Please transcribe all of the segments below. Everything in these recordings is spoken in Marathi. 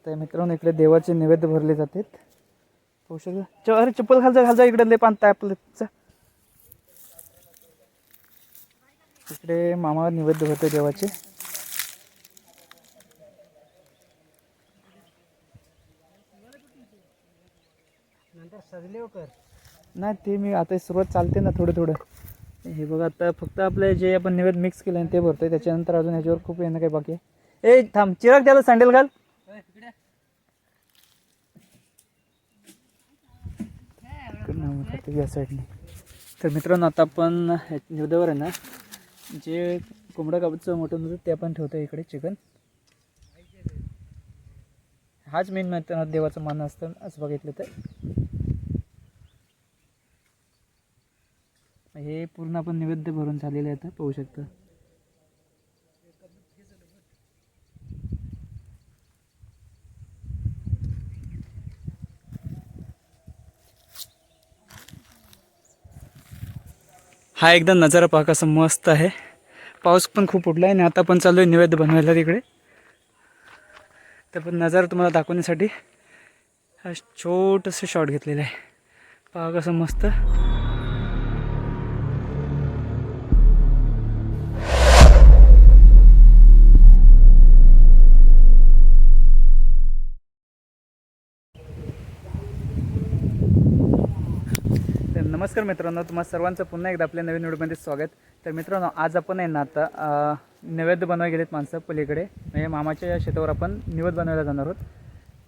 शकताय मित्रांनो इकडे देवाचे नैवेद्य भरले जातात. पाहू शकता. च- अरे चप्पल घालजा घालजा इकडे लय पान आपलं. इकडे मामा नैवेद्य भरते देवाचे. नाही ते मी आता सुरुवात चालते ना थोडं थोडं. हे बघा आता फक्त आपले जे आपण निवेद मिक्स केलं ते भरतोय त्याच्यानंतर अजून ह्याच्यावर खूप येणं काही बाकी आहे. ए थांब चिराग त्याला सँडल घाल. या साईडने तर मित्रांनो आता आपण निवेदावर आहे ना जे कोंबडा काबूचं मोठं होतं ते आपण ठेवतो इकडे चिकन. हाच मेन देवाचं मान असतं असं बघितलं तर. हे पूर्ण आपण नैवेद्य भरून झालेले आहे तर पाहू शकता. हा एकदा नजारा पहा कसा मस्त आहे. पाऊस पण खूप उठला आहे आणि आता पण चालू आहे नैवेद्य बनवायला तिकडे. तर पण नजारा तुम्हाला दाखवण्यासाठी हा छोटंसं शॉट घेतलेलं आहे. पहा कसं मस्त. नमस्कार मित्रांनो तुम्हा सर्वांचं पुन्हा एकदा आपल्या नवीन व्हिडिओमध्ये स्वागत. तर मित्रांनो आज आपण आहे ना आता नैवेद्य बनवायला गेलेत माणसं पलीकडे. म्हणजे मामाच्या शेतावर आपण निवद बनवायला जाणार आहोत.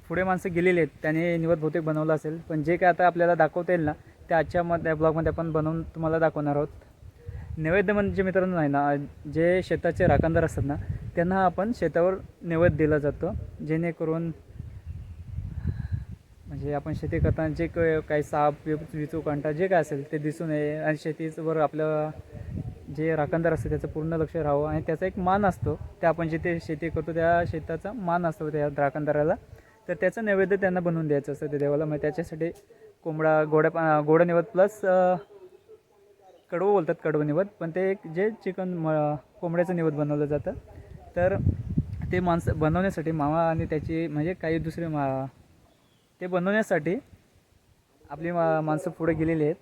पुढे माणसं गेलेली आहेत त्याने निवद बहुतेक बनवलं असेल. पण जे काय आता आपल्याला दाखवता येईल ना ते आजच्या मध्ये ब्लॉगमध्ये आपण बनवून तुम्हाला दाखवणार आहोत. नैवेद्य म्हणजे मित्रांनो नाही ना जे शेताचे राखणदार असतात ना त्यांना आपण शेतावर नैवेद्य दिला जातो. जेणेकरून म्हणजे आपण शेती करताना जे काही साप विचू कांटा जे काय असेल ते दिसू नये आणि शेतीवर आपलं जे राखणदार असतं त्याचं पूर्ण लक्ष राहावं. आणि त्याचा एक मान असतो. त्या आपण जिथे शेती करतो त्या शेताचा मान असतो त्या राखणदाराला. तर त्याचं नैवेद्य त्यांना बनवून द्यायचं असतं ते देवाला. मग त्याच्यासाठी कोंबडा गोड्या पा गोडा निवद प्लस कडवं बोलतात कडवं निवद पण ते एक जे चिकन म कोंबड्याचं निवत बनवलं जातं. तर ते माणसं बनवण्यासाठी मामा आणि त्याची म्हणजे काही दुसरे मा ते बनवण्यासाठी आपली मा माणसं पुढे गेलेली आहेत.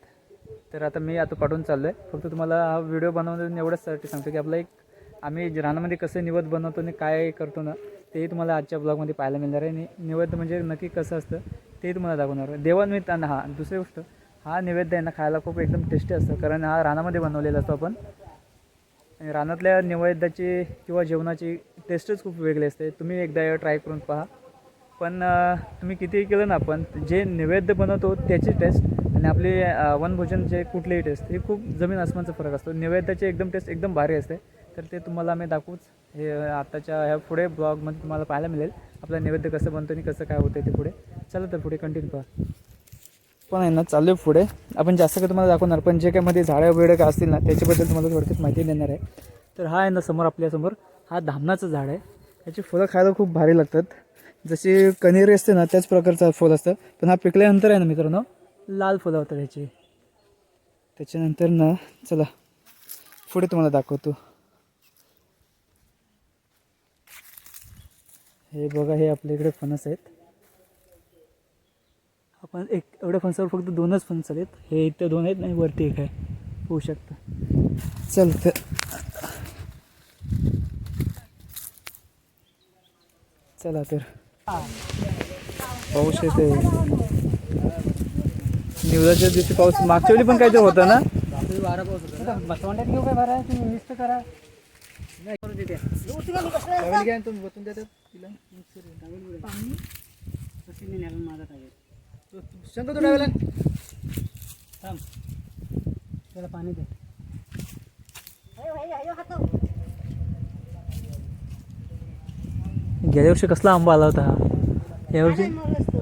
तर आता मी आता पाठवून चाललो आहे फक्त तुम्हाला हा व्हिडिओ बनवून एवढंचसाठी सांगतो की आपला एक आम्ही जे रानामध्ये कसं निवत बनवतो आणि काय करतो ना तेही तुम्हाला आजच्या ब्लॉगमध्ये पाहायला मिळणार आहे. आणि निवद म्हणजे नक्की कसं असतं तेही तुम्हाला दाखवणार आहे. देवानिमित्तानं हा दुसरी गोष्ट हा नैवेद्य आहे ना खायला खूप एकदम टेस्टी असतं. कारण हा रानामध्ये बनवलेला असतो आपण. आणि रानातल्या नैवेद्याची किंवा जेवणाची टेस्टच खूप वेगळी असते. तुम्ही एकदा ट्राय करून पहा. पण तुम्ही कितीही केलं ना आपण जे नैवेद्य बनवतो त्याची टेस्ट आणि आपली वनभोजन जे कुठलीही टेस्ट हे खूप जमीन आसमानचा फरक असतो. नैवेद्याची एकदम टेस्ट एकदम भारी असते. तर ते तुम्हाला आम्ही दाखवूच हे आताच्या ह्या पुढे ब्लॉगमध्ये तुम्हाला पाहायला मिळेल. आपलं नैवेद्य कसं बनतो आणि कसं काय होतं ते पुढे. चला तर पुढे कंटिन्यू पहा. पण आहे ना चालू आहे पुढे. आपण जास्त काही तुम्हाला दाखवणार पण जे काही मध्ये झाडं वगैरे काय असतील ना त्याच्याबद्दल तुम्हाला थोडक्यात माहिती देणार आहे. तर हा आहे ना समोर आपल्यासमोर हा धामणाचं झाड आहे. याची फुलं खायला खूप भारी लागतात. जशी कणेरी असते ना त्याच प्रकारचं फुल असतं. पण हा पिकल्यानंतर आहे ना मित्रांनो लाल फुलं होतात ह्याची. त्याच्यानंतर ना चला पुढे तुम्हाला दाखवतो. हे बघा हे आपल्या इकडे फणस आहेत. आपण एक एवढ्या फणसावर फक्त दोनच फणस आहेत. हे इथं दोन आहेत नाही वरती एक आहे. होऊ शकतं. चल तर चला तर पाऊस येते निवदाच्या दिवशी पाऊस मागच्या वेळी पण काहीतरी होतं ना? बसवंड्यात घेऊ काय भरा तुम्ही मिस्ट करा नाही करू तिथे नवीन घ्या तुम्ही बसून देतात तिला पाणी कशी नाही न्यायला माझा काय शंकर तू डाव्याला थांब त्याला पाणी दे. गेल्या वर्षी कसला आंबा आला होता हा? यावर्षी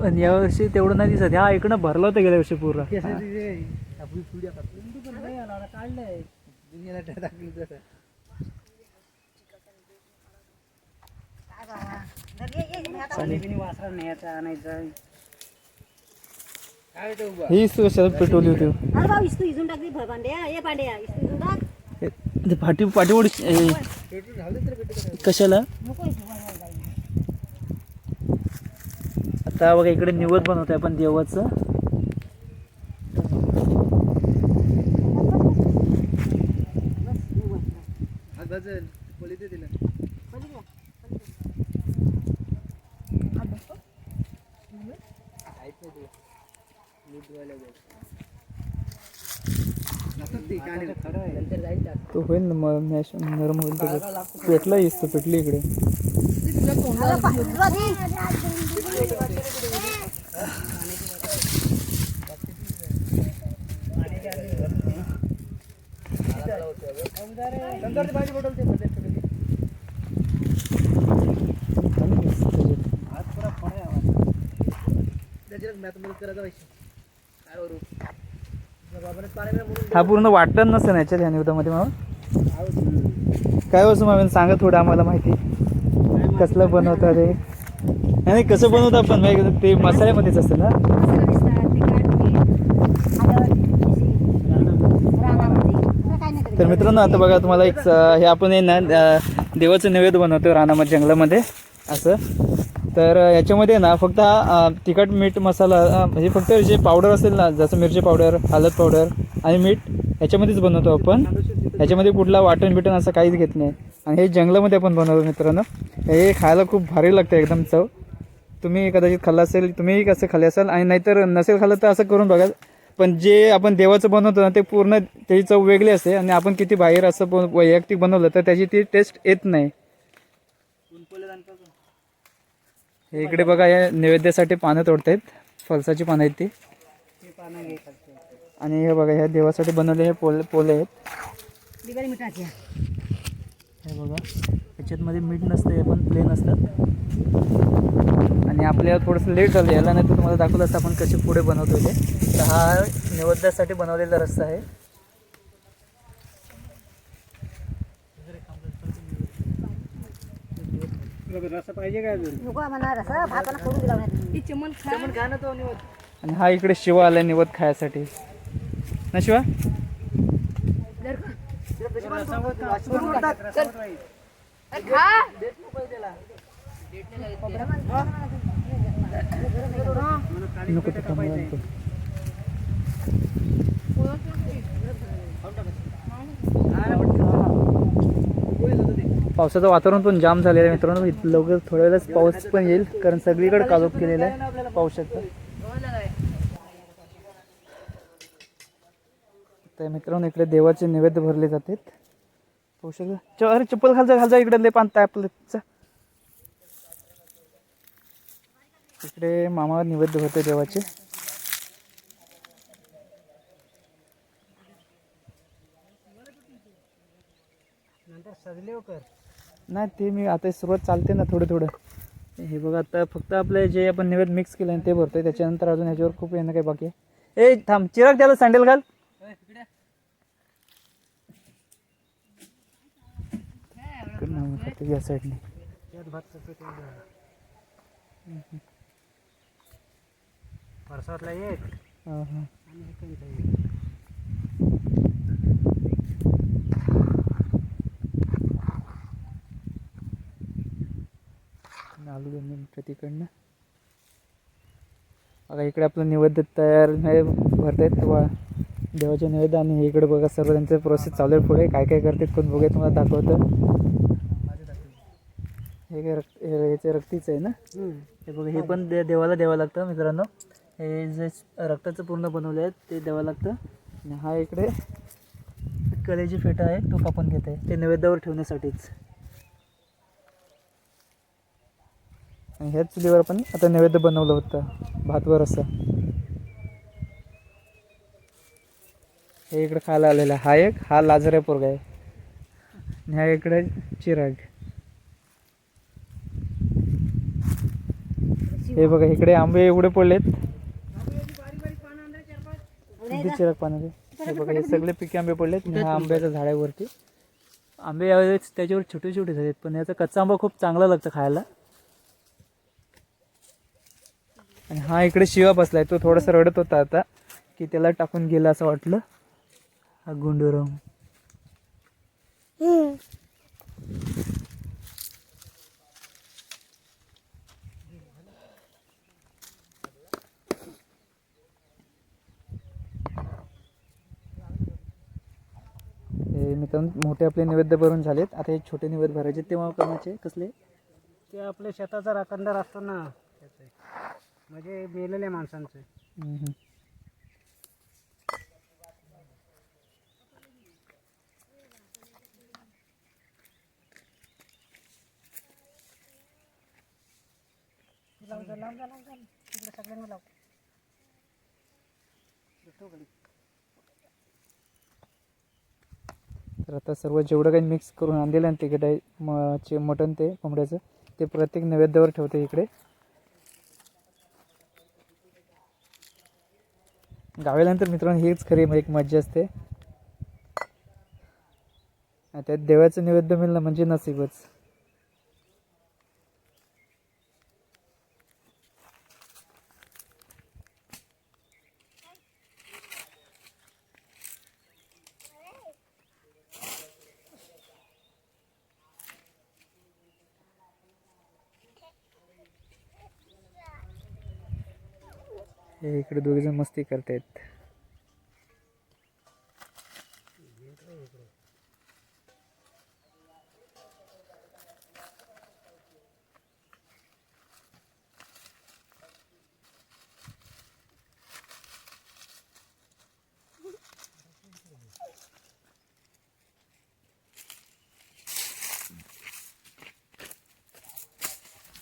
आणि यावर्षी तेवढं नाही दिसत. हा इकडं भरला होता गेल्या वर्षी पूर्ण. आपली पुढ्या काढलंय. पाणी बिनी वासरा न्यायचा आणायचा ही कशाला पेटवली होती अरे भाऊ इस्तू इजून टाक दे पांड्या ये पांड्या इस्तू इजून टाक हे- ते पाठी पाठीवर कशाला नको इस्तू बनवायला जाईल. आता बघा इकडे निवद बनवतोय आपण देवाचं. तो होईल ना मग मॅश नरम होईल पेटला येस तो पेटली इकडे. हा पूर्ण वाटण नसतं ना याच्यात ह्या निवदामध्ये मग काय वस्तू मग सांगा थोडं आम्हाला माहिती. कसलं बनवतात ते? नाही कसं बनवतात पण माहिती ते मसाल्यामध्येच असतं ना? तर मित्रांनो आता बघा तुम्हाला एक हे आपण आहे ना देवाचं नैवेद्य बनवतो रानामध्ये जंगलामध्ये असं. तर याच्यामध्ये ना फक्त हा तिखट मीठ मसाला म्हणजे फक्त जे पावडर असेल ना जसं मिरची पावडर हळद पावडर आणि मीठ याच्यामध्येच बनवतो आपण. याच्यामध्ये कुठला वाटण बिटण असं काहीच घेत नाही. आणि हे जंगलामध्ये आपण बनवतो मित्रांनो. हे खायला खूप भारी लागतं एकदम चव. तुम्ही कदाचित खाल्लं असेल तुम्हीही कसं खाल्ले असाल आणि नाहीतर नसेल खाल्लं तर असं करून बघा. पण जे आपण देवाचं बनवतो ना ते पूर्ण त्याची चव वेगळी असते आणि आपण किती बाहेर असं बन वैयक्तिक बनवलं तर त्याची ती टेस्ट येत नाही. हे इकडे बघा या नैवेद्यासाठी पानं तोडतायत. फलसाची पानं आहेत ती. आणि हे बघा ह्या देवासाठी बनवले हे पोले पोले आहेत. हे बघा याच्यातमध्ये मीठ नसतं हे पण प्लेन असतात. आणि आपल्याला थोडंसं लेट झालं याला नाही तर तुम्हाला दाखवलं असतं आपण कसे पुढे बनवतो ते तर हा नैवेद्यासाठी बनवलेला रस्ता आहे. आणि हा इकडे शिवा आलाय निवद खायसाठी ना शिवा नको ते पावसाचं वातावरण पण जाम झालेलं आहे मित्रांनो. लवकर थोड्या वेळेस पाऊस पण येईल कारण सगळीकडे काजूक केलेला आहे पावसाचं. तर मित्रांनो इकडे देवाचे नैवेद्य भरले जातात. पाहू अरे चप्पल खालचा खालचा इकडे लय पान आपलं चा. इकडे मामा नैवेद्य भरते देवाचे. नाही ते मी आता सुरुवात चालते ना थोडं थोडं. हे बघा आता फक्त आपले जे आपण नैवेद्य मिक्स केलं आहे ते भरतोय. त्याच्यानंतर अजून ह्याच्यावर खूप येणं काही बाकी आहे. ए थांब चिराग त्याला सँडल घाल. या साईडने परसातला एक. हां हां हे. आलू दोन मिनटं तिकडनं. बघा इकडे आपलं नैवेद्य तयार हे भरतायत वा देवाचे नैवेद्य आणि इकडे बघा सर्व त्यांचं प्रोसेस चालू आहे पुढे. काय काय करतात कोण बघूया तुम्हाला दाखवतं. हे काय रक्त हे याचे रक्तीचं आहे ना. हे बघा हे पण दे देवाला द्यावं लागतं मित्रांनो. हे जे रक्ताचं पूर्ण बनवलं आहेत ते द्यावं लागतं. आणि हा इकडे कलेची फेटा आहे तो कापून घेत आहे ते नैवेद्यावर ठेवण्यासाठीच. आणि ह्याच चुलीवर पण आता नैवेद्य बनवलं होतं भातवर असं. हे इकडे खायला आलेलं आहे. हा एक हा लाजरे पोरगा आहे. आणि ह्या इकडे चिराग. हे बघा इकडे आंबे एवढे पडलेत. किती चिराग पाण्याचे हे बघा हे सगळे पिके आंबे पडलेत आणि हा आंब्याच्या झाडावरती. आंबे यावेळेस त्याच्यावर छोटे छोटे झालेत पण याचा कच्चा आंबा खूप चांगला लागतं खायला. आणि हा इकडे शिवा बसलाय तो थोडासा रडत होता आता की त्याला टाकून गेला असं वाटलं. हा गुंडुराम. मित्रांनो मोठे आपले नैवेद्य भरून झालेत. आता हे छोटे नैवेद्य भरायचे. तेव्हा कोणाचे? कसले? ते आपल्या शेताचा राखणदार असतो ना त्याचे म्हणजे मेलेल्या माणसांचं. लाव जा, लाव जा, लाव जा. तिकडे सगळ्यांना लाव. तर आता सर्व जेवढं काही मिक्स करून आणलेलं आहे तिकडे मचे चे मटण ते कोंबड्याचं ते प्रत्येक नैवेद्यावर ठेवते इकडे. गावेल्यानंतर मित्रांनो हीच खरी एक मज्जा असते. त्यात देवाचं नैवेद्य मिळणं म्हणजे नसीबच. इकडे दोघे जण मस्ती करतायत.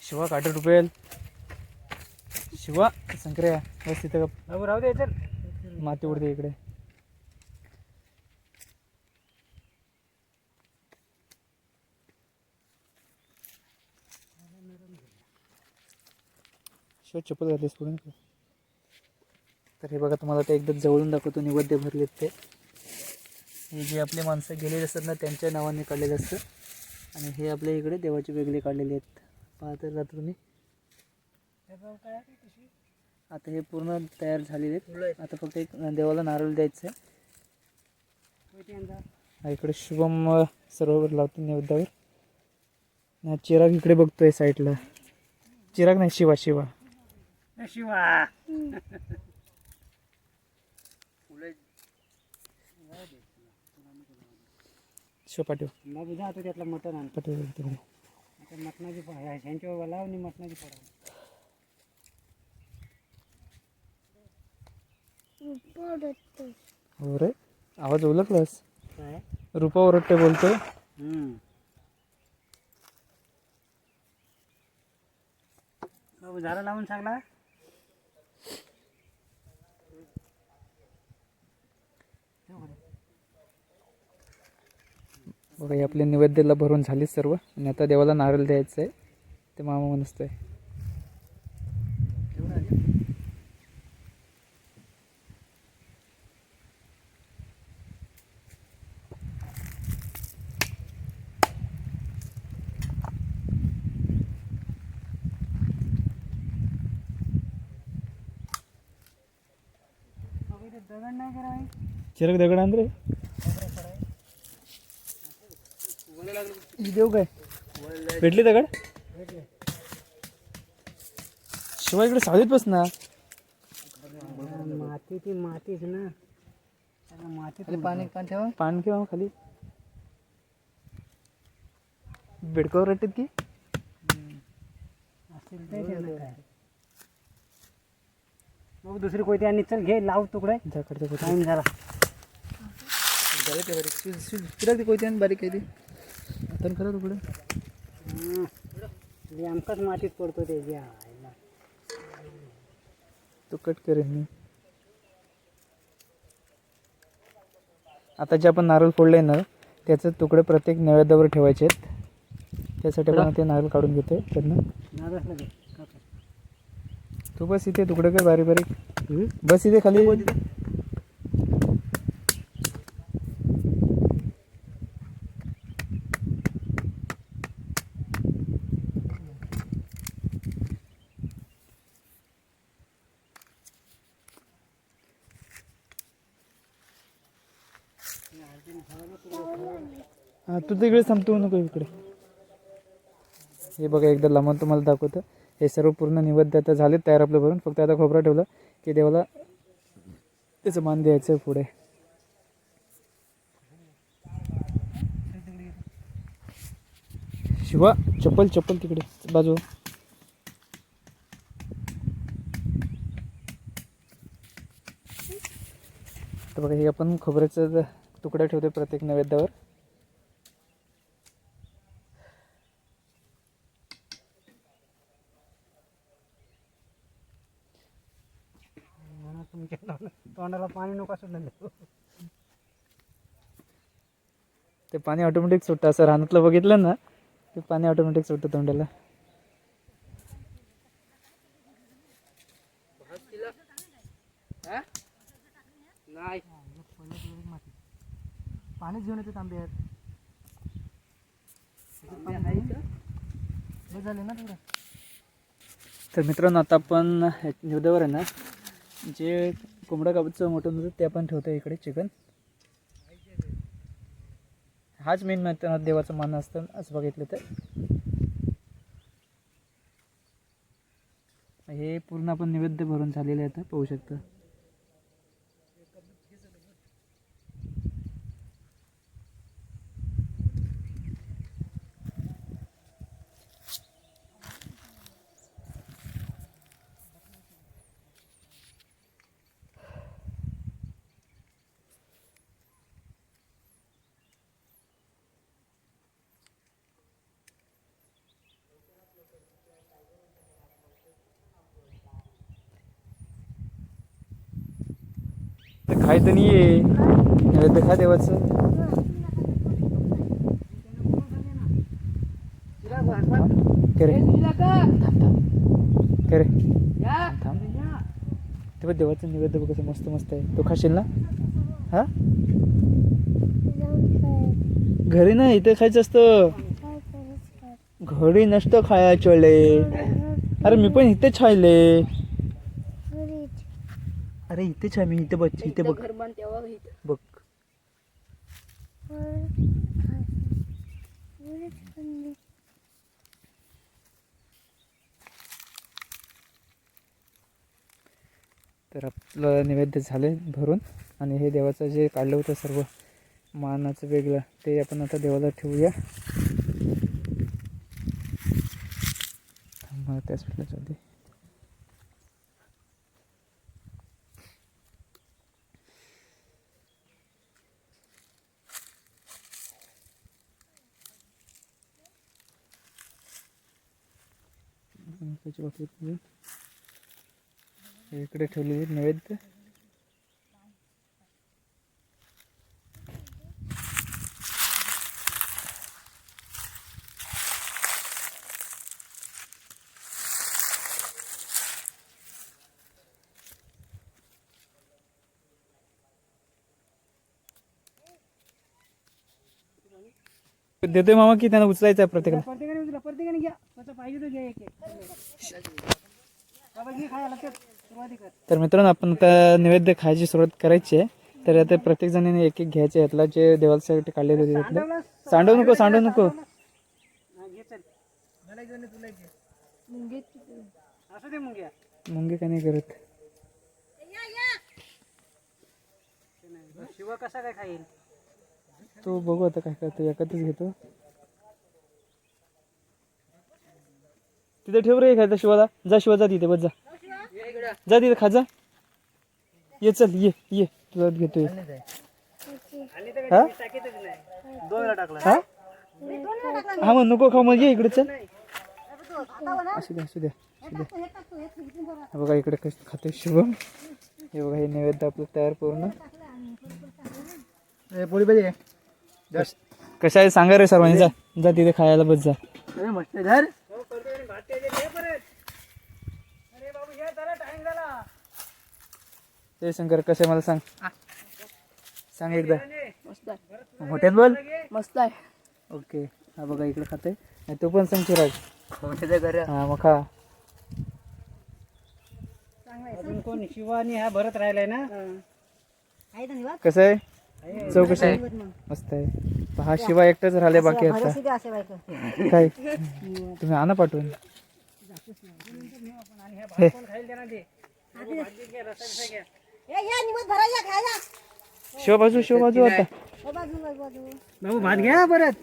शिवा काटे रुपये शिवा संक्रिया बस तिथं राहू दे चल. माती उडते इकडे. शिव चप्पल घातलीस पुढे नको. तर हे बघा तुम्हाला ते एकदा जवळून दाखवतो निवद्य भरलेत ते. हे जे आपले माणसं गेलेले असतात ना त्यांच्या नावाने काढलेले असतं. आणि हे आपल्या इकडे देवाचे वेगळे काढलेले आहेत. पाहत राहता तुम्ही. आता हे पूर्ण तयार झालेले आहेत. आता फक्त एक देवाला नारळ द्यायचं आहे इकडे शुभम सरोवर लावतो नैवेद्यावर. चिराग इकडे बघतोय साईडला. चिराग नाही शिवा शिवा. शिवा. पाठव. तू त्यातलं मटण आण. पाठव मटणाची ह्यांच्या आणि मटणाची पडा हो रे? आवाज ओळखलास काय? रुपा ओरडते बोलतोय. झाडं लावून सांगला बघा हे आपले नैवेद्याला भरून झालीच सर्व. आणि आता देवाला नारळ द्यायचं आहे ते मामा म्हणतोय इथे दगड आण रे. देऊ काय भेटली दगड? शिवा इकडे सावलीत बस ना. माती ती मातीच ना. मातीत पाणी का ठेवा. पान किंवा खाली. बेडकावर रट्टीत की? असेल काय? मग दुसरी कोयती आणि चल घे लाव तुकडे. कोपऱ्यात. टाइम झाला. झालं ते बारीक. शिज शिज. चिराग ती कोयती आण बारीक आहे ती. आता खरं तुकडे. हे आमकाच मातीत पडतो ते जे. तो कट करेन मी. आता जे आपण नारळ फोडले ना त्याचे तुकडे प्रत्येक नैवेद्यावर ठेवायचे आहेत. त्यासाठी आपण ते नारळ काढून घेतोय. त्यांना. नारळ. तू बस इथे तुकडं कर बारीक बारीक. बस इथे खाली. हा तू तिकडे संपतो नको इकडे. हे बघा एकदा लांबून तुम्हाला दाखवतं. हे सर्व पूर्ण निवेद्य आता झालेत तयार आपलं भरून. फक्त आता खोबरं ठेवलं की देवाला त्याचं मान द्यायचं पुढे. शिवा चप्पल चप्पल तिकडे बाजू. तर बघा हे आपण खोबऱ्याचा तुकडा ठेवतो प्रत्येक नैवेद्यावर. तुमच्या तोंड- तोंडाला पाणी नको सुटलं ते पाणी ऑटोमॅटिक सुटतं. असं रानातलं बघितलं ना ते पाणी ऑटोमॅटिक सुटतं तोंडाला. नाही. पाणीच घेऊन येते तांबे आहेत हे झाले ना थोडं. तर मित्रांनो आता आपण निवद्यावर आहे ना जे कोंबडा काबूचं मोठं होतं ते आपण ठेवतो इकडे चिकन. हाच मेन मित्रांनो देवाचं मान असतं असं बघितलं तर. हे पूर्ण आपण नैवेद्य भरून झालेले आहे आता पाहू शकता. तर नाही आहे नैवेद्य खा देवाचं करे। करे। थांब ते बघ देवाचं नैवेद्य बघ कसं मस्त मस्त आहे. तो खाशील ना? हा? घरी ना इथे खायचं असतं. घरी नसतं खायचले. अरे मी पण इथेच खायले. अरे इथेच आहे मी इथे बघ इथे बघ. घर बांध तेव्हा इथं. बघ. तर आपलं नैवेद्य झाले भरून आणि हे देवाचं जे काढलं होतं सर्व मानाचं वेगळं ते आपण आता देवाला ठेवूया. मला त्या साईडला त्याची बाटली इकडे ठेवलेली नैवेद्य. देतोय मामा की त्यांना उचलायचं आहे प्रत्येकाला? प्रत्येकाने उचला प्रत्येकाने घ्या. तर मित्रांनो आपण आता नैवेद्य खायची सुरुवात करायची आहे. तर आता प्रत्येक जणांनी एक एक घ्यायचे यातला जे देवासाठी काढलेले होते त्यातले. सांडवू नको सांडवू नको. हा, मुंगे. का नाही करत? शिवा कसा काय खाईल? तो बघू आता काय करतो. एकातच घेतो. तिथे ठेव रे खायचा शिवाला. जा शिवा जा तिथे बस जा. जा तिथे खा जा. ये चल ये ये. तुला तर हा? हा? हा मग नको खाऊ मग ये इकडे चल. असू द्या असू द्या असू द्या बघा इकडे कसं खाते शुभम. हे बघा हे नैवेद्य आपलं तयार पूर्ण. पोळी पाहिजे कशा आहे? सांगा रे सर्वांनी. जा जा तिथे खायला बस जा. मस्त धर अरे बाबू घ्या जरा टाइम झाला. जय शंकर कसे मला सांग. सांग एकदा. मस्त आहे. मोठ्यात बोल. मस्त आहे. ओके. हा बघा इकडे खाते नाही तो पण सांग चिराग हा मग खा. अजून कोण? शिवा आणि हा भरत राहिलाय ना? कसं आहे? आहे. मस्त आहे. हा शिवा एकटाच राहिले बाकी आता काय? तुम्ही आणा पाठवून. हे. शिवा बाजू शिवा बाजू आता. बाबू भात घ्या परत.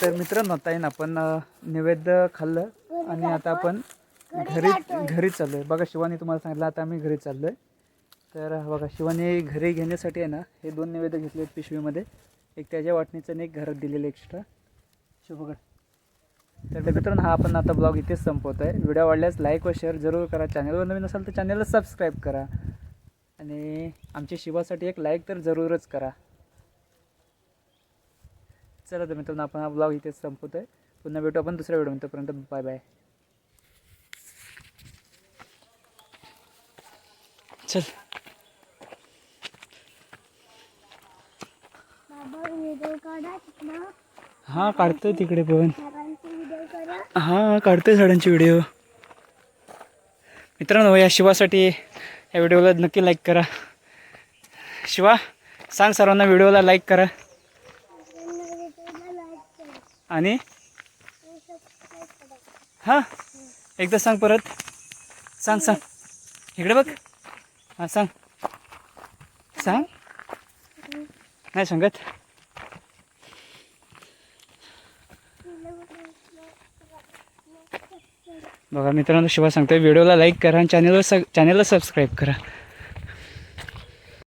तर मित्रांनो आता आहे ना आपण अं, नैवेद्य खाल्लं आणि आता आपण घरी घरी चाललो आहे बघा शिवानी तुम्हाला सांगितलं आता आम्ही घरी चाललो आहे तर बघा शिवानी घरी घेण्यासाठी आहे ना हे दोन नैवेद्य घेतले आहेत पिशवीमध्ये. एक त्याच्या वाटणीचं आणि एक घरात दिलेलं एक्स्ट्रा शुभगड तर मित्रांनो हा आपण आता ब्लॉग इथेच संपवतो आहे व्हिडिओ आवडल्यास लाईक व शेअर जरूर करा. चॅनलवर नवीन असाल तर चॅनलला सबस्क्राईब करा. आणि आमच्या शिवासाठी एक लाईक तर जरूरच करा. चला तर मित्रांनो आपण हा ब्लॉग इथेच संपवतो आहे पुन्हा भेटू आपण दुसऱ्या व्हिडिओ तोपर्यंत बाय बाय चल. हां काढतोय तिकडे पण हां काढतोय झाडांची व्हिडिओ मित्रांनो या शिवासाठी या व्हिडिओला नक्की लाईक करा. शिवा सांग सर्वांना व्हिडिओला लाईक करा. आणि? हां एकदा सांग परत. सांग सांग. इकडे बघ. हां सांग. सांग. नाही सांगत. बघा मित्रांनो शिवा सांगतोय व्हिडिओला लाईक करा आणि चॅनलला स चॅनलला सबस्क्राईब करा.